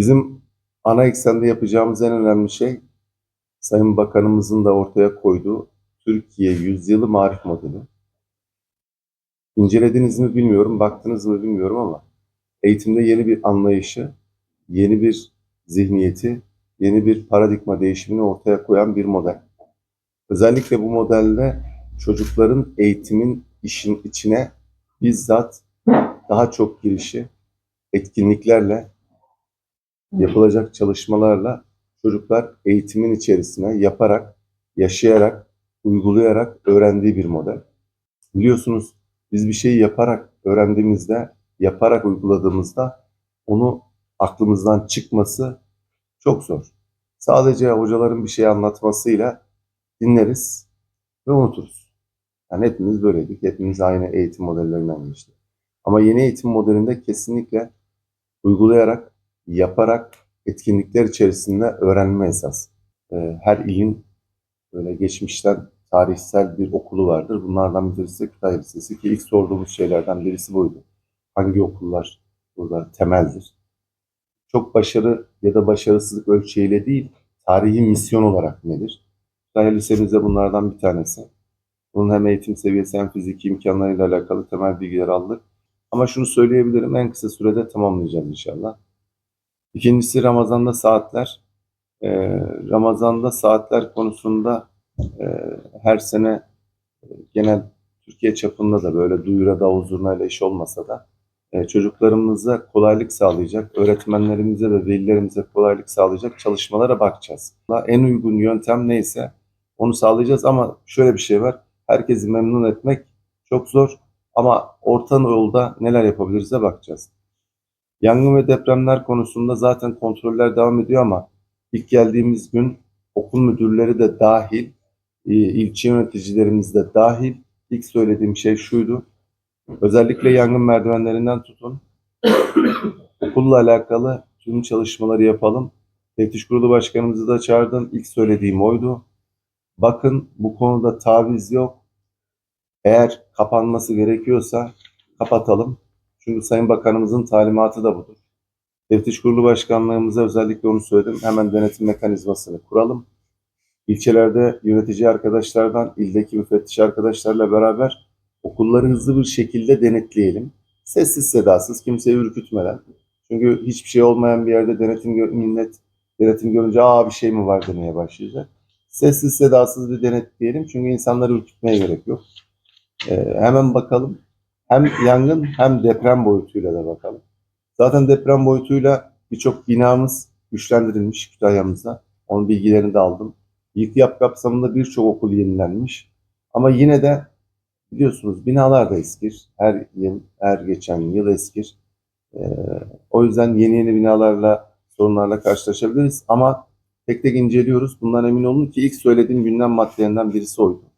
Bizim ana eksende yapacağımız en önemli şey Sayın Bakanımızın da ortaya koyduğu Türkiye Yüzyılı Marif Modeli. İncelediniz mi bilmiyorum, baktınız mı bilmiyorum ama eğitimde yeni bir anlayışı, yeni bir zihniyeti, yeni bir paradigma değişimini ortaya koyan bir model. Özellikle bu modelde çocukların eğitimin işin içine bizzat daha çok girişi, etkinliklerle, yapılacak çalışmalarla çocuklar eğitimin içerisine yaparak, yaşayarak, uygulayarak öğrendiği bir model. Biliyorsunuz biz bir şeyi yaparak öğrendiğimizde, yaparak uyguladığımızda onu aklımızdan çıkması çok zor. Sadece hocaların bir şey anlatmasıyla dinleriz ve unuturuz. Yani hepimiz böyleydik. Hepimiz aynı eğitim modellerinden geçtik. Ama yeni eğitim modelinde kesinlikle uygulayarak, yaparak, etkinlikler içerisinde öğrenme esas. Ee, Her ilin böyle geçmişten tarihsel bir okulu vardır. Bunlardan birisi Kütahya Lisesi ki ilk sorduğumuz şeylerden birisi buydu. Hangi okullar burada temeldir? Çok başarı ya da başarısızlık ölçeğiyle değil, tarihi misyon olarak nedir? Kütahya Lisemiz bunlardan bir tanesi. Bunun hem eğitim seviyesi hem fiziki imkanlarıyla alakalı temel bilgiler aldık. Ama şunu söyleyebilirim, en kısa sürede tamamlayacağız inşallah. İkincisi Ramazan'da saatler. Ee, Ramazan'da saatler konusunda e, her sene e, genel Türkiye çapında da böyle duyura da zurnayla iş olmasa da e, çocuklarımıza kolaylık sağlayacak, öğretmenlerimize ve velilerimize kolaylık sağlayacak çalışmalara bakacağız. En uygun yöntem neyse onu sağlayacağız ama şöyle bir şey var. Herkesi memnun etmek çok zor ama orta yolda neler yapabiliriz'e bakacağız. Yangın ve depremler konusunda zaten kontroller devam ediyor ama ilk geldiğimiz gün okul müdürleri de dahil, e, ilçe yöneticilerimiz de dahil ilk söylediğim şey şuydu. Özellikle yangın merdivenlerinden tutun. Okulla alakalı tüm çalışmaları yapalım. Teftiş Kurulu Başkanımızı da çağırdım. İlk söylediğim oydu. Bakın bu konuda taviz yok. Eğer kapanması gerekiyorsa kapatalım. Çünkü Sayın Bakanımızın talimatı da budur. Teftiş Kurulu Başkanlığımıza özellikle onu söyledim. Hemen denetim mekanizmasını kuralım. İlçelerde yönetici arkadaşlardan, ildeki müfettiş arkadaşlarla beraber okulları hızlı bir şekilde denetleyelim. Sessiz sedasız, kimseyi ürkütmeden. Çünkü hiçbir şey olmayan bir yerde denetim gö- millet denetim görünce aa bir şey mi var demeye başlayacak. Sessiz sedasız bir denetleyelim çünkü insanları ürkütmeye gerek yok. Ee, hemen bakalım. Hem yangın hem deprem boyutuyla da bakalım. Zaten deprem boyutuyla birçok binamız güçlendirilmiş Kütahya'mızda. Onun bilgilerini de aldım. Yık yap kapsamında birçok okul yenilenmiş. Ama yine de biliyorsunuz binalar da eskir. Her yıl, her geçen yıl eskir. Ee, o yüzden yeni yeni binalarla, sorunlarla karşılaşabiliriz. Ama tek tek inceliyoruz. Bundan emin olun ki ilk söylediğim gündem maddelerinden birisi oydu.